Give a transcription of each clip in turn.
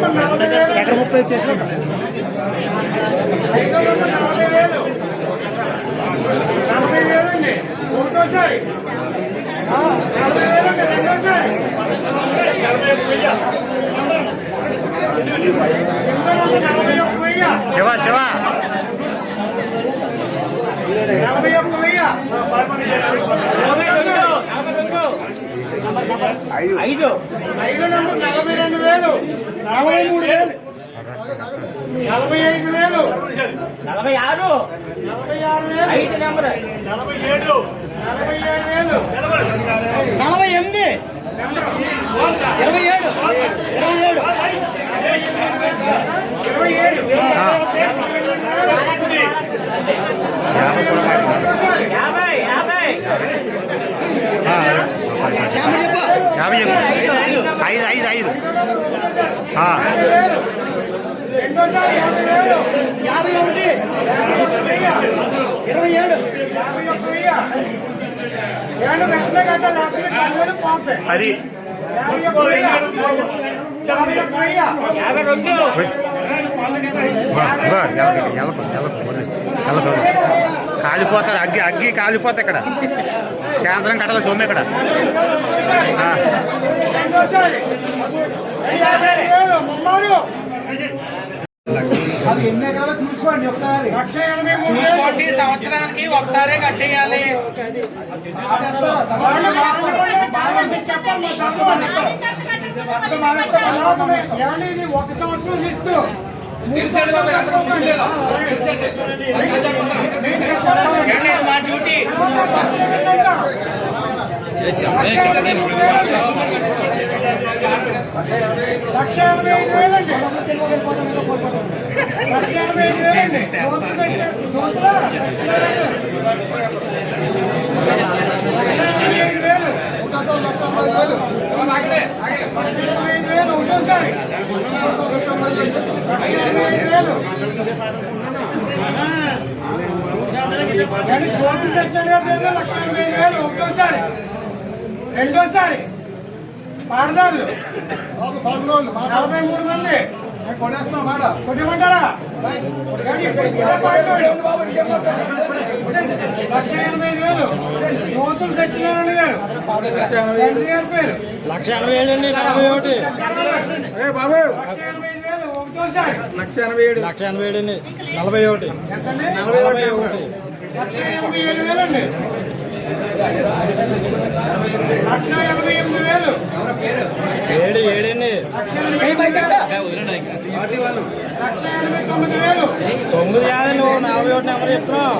ఎక్కడ ముప్పై చెట్లు ఐదు నలభై వేలండి ఒకటోసారి నలభై వేలండి రెండోసారి ఎనిమిది వందల నలభై ఒక్క వెయ్యి శివ శివ నలభై ఒక్క వెయ్యి ఐదు. ఐదు వందల నలభై రెండు వేలు. నలభై మూడు వేలు. నలభై ఐదు వేలు. నలభై ఆరు. నలభై ఆరు వేలు. ఐదు నెంబర్. నలభై ఏడు. వేలు. నలభై ఎనిమిది. ఇరవై ఏడు. ఇరవై ఏడు. ఇరవై ఏడు ఒకటోసారి యాభై యాభై ఆ, నెంబర్ చెప్పు యాభై చెప్పు ఐదు యాభై ఒకటి ఇరవై ఏడు యాభై ఒక్క వెయ్యి ఏడు వెంటనే కట్టాలి లేకపోతే పదివేలు పోతాయి అది యాభై ఒక్క వెయ్యి యాభై ఒక్క వెయ్యి యాభై రెండు ఓయ్. బా, బా, కాలిపోతారు. అగ్గి అగ్గి కాలిపోతాయి ఇక్కడ. సాయంత్రం కట్టాలి సొమ్ము ఇక్కడ. అది ఎన్ని ఎకరాలు చూసుకోండి ఒకసారి. సంవత్సరానికి ఒకసారే కట్టేయాలి? వాళ్ళు మాట్లాడండి, లక్ష ఎనభై ఐదు వేలండి లక్ష ఎనభై ఐదు వేలండి లక్ష ఎనభై ఐదు వేలు ఒక లక్ష అరవై ఐదు వేలు. వేలు ఒకటోసారి ఒకటోసారి ఐదు వేలు. కానీ జ్యోతులు లక్ష ఎనభై ఐదు వేలు ఒకటోసారి రెండోసారి పాడదారులు నలభై మూడు మంది. లక్ష ఎనభై ఐదు వేలు. జ్యోతులు సత్యనారాయణ గారు. తండ్రి గారి పేరు. లక్ష ఎనభై ఏడు అండి నలభై ఒకటి. బాబు. లక్ష ఎనభై ఐదు వేలు. ఒకటోసారి. లక్ష ఎనభై ఏడు. లక్ష ఎనభై ఏడు అండి నలభై ఒకటి. నలభై ఒకటి. లక్ష ఎనభై ఏడు వేలండి. లక్ష ఎనభై ఎనిమిది వేలు. తొమ్మిది యాభై నువ్వు నలభై ఒకటి నెంబర్ చెప్తున్నావు.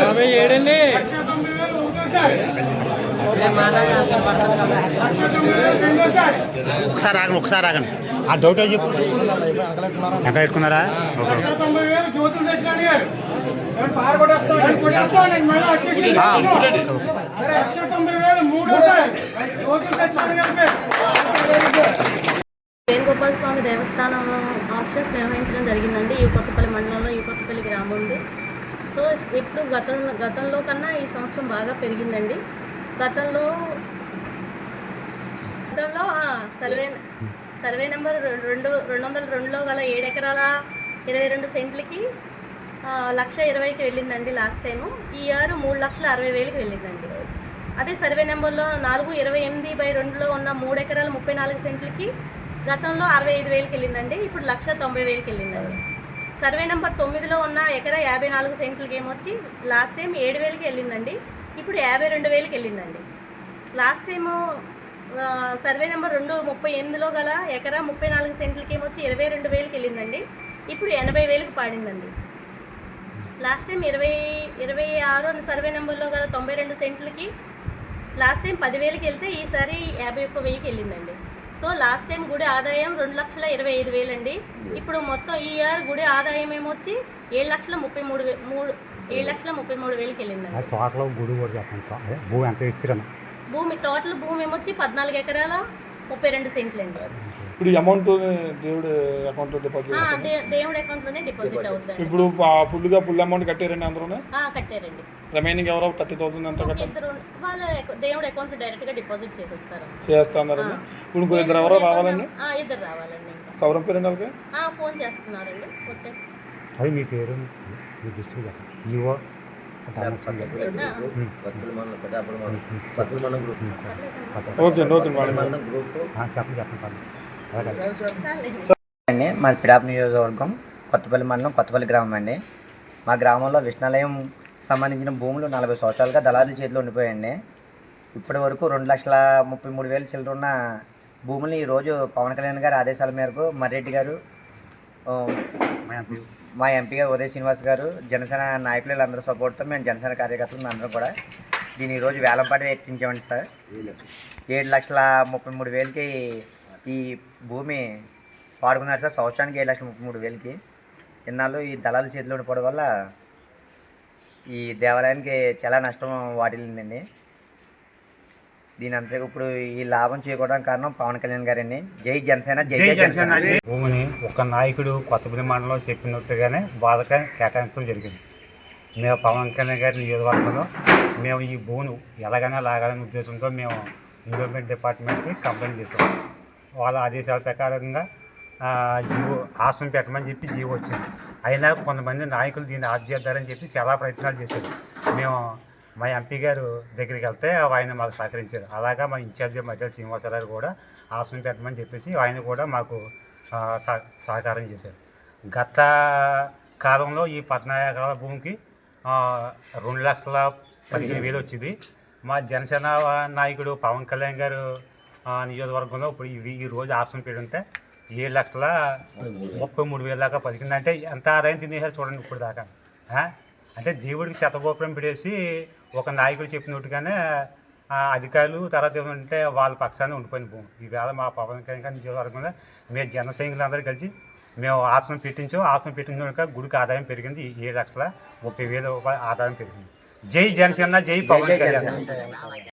నలభై ఏడండి? ఒకసారి ఆగండి ఒకసారి ఆగండి. ఆ డౌట్ చెప్పు? ఎంత పెట్టుకున్నారా? ఓకే. వేణుగోపాల స్వామి దేవస్థానం ఆప్షన్స్ నిర్వహించడం జరిగిందండి. ఈ కొత్తపల్లి మండలంలో ఈ కొత్తపల్లి గ్రామం ఉంది. సో ఇప్పుడు గత గతంలో కన్నా ఈ సంవత్సరం బాగా పెరిగిందండి. గతంలో గతంలో సర్వే సర్వే నెంబర్ రెండు రెండు వందల రెండులో గల ఏడు ఎకరాల ఇరవై రెండు సెంట్లకి లక్ష ఇరవైకి వెళ్ళిందండి లాస్ట్ టైము ఈ ఇయర్ మూడు లక్షల అరవై వేలకి వెళ్ళిందండి. అదే సర్వే నెంబర్లో నాలుగు ఇరవై ఎనిమిది బై రెండులో ఉన్న మూడు ఎకరాల ముప్పై నాలుగు సెంట్లకి గతంలో అరవై ఐదు వేలకి వెళ్ళిందండి ఇప్పుడు లక్ష తొంభై వేలకి వెళ్ళిందండి. సర్వే నెంబర్ తొమ్మిదిలో ఉన్న ఎకరా యాభై నాలుగు సెంట్లకి ఏమొచ్చి లాస్ట్ టైం ఏడు వేలకి వెళ్ళిందండి ఇప్పుడు యాభై రెండు వేలకి వెళ్ళిందండి. లాస్ట్ టైము సర్వే నెంబర్ రెండు ముప్పై ఎనిమిదిలో గల ఎకరా ముప్పై నాలుగు సెంట్లకి ఏమొచ్చి ఇరవై రెండు వేలకి వెళ్ళిందండి ఇప్పుడు ఎనభై వేలకు పాడిందండి. లాస్ట్ టైం ఇరవై ఇరవై ఆరు అని సర్వే నెంబర్లో గల తొంభై రెండు సెంట్లకి లాస్ట్ టైం పదివేలకి వెళ్తే ఈసారి యాభై ఒక్క వెయ్యికి వెళ్ళిందండి. సో లాస్ట్ టైం గుడి ఆదాయం రెండు లక్షల ఇరవై ఐదు వేలండి. ఇప్పుడు మొత్తం ఈ ఇయర్ గుడి ఆదాయం ఏమొచ్చి ఏడు లక్షల ముప్పై మూడు వే మూడు ఏడు లక్షల ముప్పై మూడు వేలకి వెళ్ళిందండి. తోటలో గుడి కూడా చెప్పండి భూ ఎంత ఇచ్చిరన్న భూమి టోటల్ భూమి ఏమొచ్చి పద్నాలుగు ఎకరాల ముప్పై రెండు సెంట్లు అండి ఇప్పుడు ఈ అమౌంట్ దేవుడు అకౌంట్లో డిపాజిట్ ఆ, చేస్తారు దే- దేవుడి అకౌంట్లోనే డిపాజిట్ అవుతుంది ఇప్పుడు ఫుల్గా ఫుల్ అమౌంట్ కట్టారండి అందరూ కట్టారండి. రిమైనింగ్ ఎవరో థర్టీ థౌసండ్ ఎంత ఒక కట్టాలి ఇద్దరు వాళ్ళ అకౌ- దేవుడి అకౌంట్ డైరెక్ట్గా డిపాజిట్ చేసేస్తారు. చేస్తున్నారండి ఇప్పుడు ఇంకో ఇద్దరు ఎవరో రావాలండి? ఆ, ఇద్దరు రావాలండి ఇంకా. కవరం పేరు వాళ్ళకి ఆ, ఫోన్ చేస్తున్నారండి. వచ్చే అది మీ పేరు? మీ డిస్ట్రిక్ట్ అండి మాది పిడాప్ నియోజకవర్గం కొత్తపల్లి మండలం కొత్తపల్లి గ్రామం అండి. మా గ్రామంలో విష్ణాలయం సంబంధించిన భూములు నలభై సంవత్సరాలుగా దళారుల చేతిలో ఉండిపోయాయండి. ఇప్పటి వరకు రెండు లక్షల ముప్పై మూడు వేలు చిల్లరున్న భూముల్ని ఈరోజు పవన్ కళ్యాణ్ గారి ఆదేశాల మేరకు మర్రెడ్డి గారు మా ఎంపీ గారు ఉదయ్ శ్రీనివాస్ గారు జనసేన నాయకులు వీళ్ళందరూ సపోర్ట్తో మేము జనసేన కార్యకర్తలు అందరూ కూడా. దీన్ని ఈరోజు వేలంపాటి ఎక్కించామండి సార్. ఏడు లక్షల ముప్పై మూడు వేలకి ఈ భూమి వాడుకున్నారు సార్. సంవత్సరానికి ఏడు లక్షల ముప్పై మూడు వేలకి. ఇన్నాళ్ళు ఈ దళాల చేతిలో ఉండిపోవడం వల్ల ఈ దేవాలయానికి చాలా నష్టం వాటిల్లిందండి. దీని అంతా ఇప్పుడు ఈ లాభం చేకూడడానికి కారణం పవన్ కళ్యాణ్ గారండి. జై జనసేన జై జై జనసేన. భూమిని ఒక నాయకుడు కొత్తపల్లి మండలంలో చెప్పినట్టుగానే బాధగా కేటాయించడం జరిగింది. మేము పవన్ కళ్యాణ్ గారి నియోజకవర్గంలో మేము ఈ భూమిని ఎలాగైనా లాగాలనే ఉద్దేశంతో మేము ఎన్విరాన్మెంట్ డిపార్ట్మెంట్కి కంప్లైంట్ చేసాం వాళ్ళ ఆదేశాల ప్రకారంగా జీవో ఆశ్రమం పెట్టమని చెప్పి జీవో వచ్చింది. అయినా కొంతమంది నాయకులు దీన్ని ఆఫ్ చేద్దారని చెప్పి చాలా ప్రయత్నాలు చేశారు. మేము మా ఎంపీ గారు దగ్గరికి వెళ్తే ఆయన మాకు సహకరించారు. అలాగా మా ఇన్ఛార్జి మధ్య శ్రీనివాసరావు కూడా ఆప్షన్ పెట్టమని చెప్పేసి ఆయన కూడా మాకు సహ- సహకారం చేశారు. గత కాలంలో ఈ పద్నాలుగు ఎకరాల భూమికి రెండు లక్షల పదిహేను వేలు వచ్చింది. మా జనసేన నాయకుడు పవన్ కళ్యాణ్ గారు నియోజకవర్గంలో ఇప్పుడు ఈ- ఈ రోజు ఆప్షన్ పెడితే ఏడు లక్షల ముప్పై మూడు వేల దాకా పదిహేను అంటే ఎంత ఆదాయం తినేసారు చూడండి ఇప్పుడు దాకా అంటే దేవుడికి శతగోపురం పెట్టేసి ఒక నాయకుడు చెప్పినట్టుగానే ఆ అధికారులు తర్వాత ఏమంటే వాళ్ళ పక్షాన్ని ఉండిపోయిన భూమి. ఈవేళ మా పవన్ కళ్యాణ్ గారి నియోజకవర్గంలో మేము జన సైనికులందరూ కలిసి మేము ఆసనం పెట్టించాం. ఆసనం పెట్టించాక గుడికి ఆదాయం పెరిగింది. ఏడు లక్షల ముప్పై వేల రూపాయల ఆదాయం పెరిగింది. జై జనసేన జై పవన్ కళ్యాణ్.